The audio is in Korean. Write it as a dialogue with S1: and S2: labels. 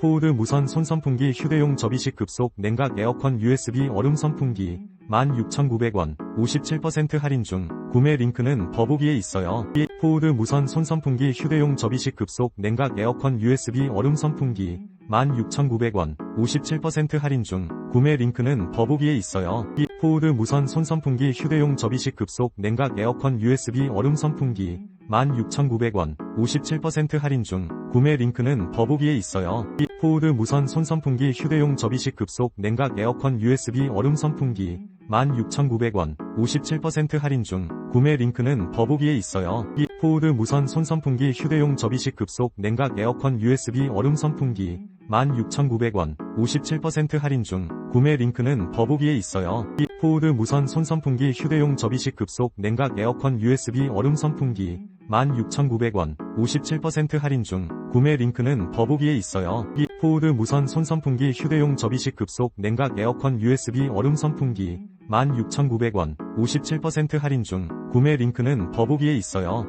S1: 포우드 무선 손선풍기 휴대용 접이식 급속 냉각 에어컨 USB 얼음 선풍기 16,900원 57% 할인 중 구매 링크는 더보기에 있어요. 포우드 무선 손선풍기 휴대용 접이식 급속 냉각 에어컨 USB 얼음 선풍기 16,900원 57% 할인 중 구매 링크는 더보기에 있어요. 포우드 무선 손선풍기 휴대용 접이식 급속 냉각 에어컨 USB 얼음 선풍기 16,900원 57% 할인 중 구매 링크는 더보기에 있어요. 포우드 무선 손선풍기 휴대용 접이식 급속 냉각 에어컨 USB 얼음 선풍기 16,900원 57% 할인 중 구매 링크는 더보기에 있어요. 포우드 무선 손선풍기 휴대용 접이식 급속 냉각 에어컨 USB 얼음 선풍기 16,900원 57% 할인 중 구매 링크는 더보기에 있어요. 포우드 무선 손선풍기 휴대용 접이식 급속 냉각 에어컨 USB 얼음 선풍기 16,900원 57% 할인 중 구매 링크는 더보기에 있어요. 포우드 무선 손선풍기 휴대용 접이식 급속 냉각 에어컨 USB 얼음 선풍기 16,900원 57% 할인 중 구매 링크는 더보기에 있어요.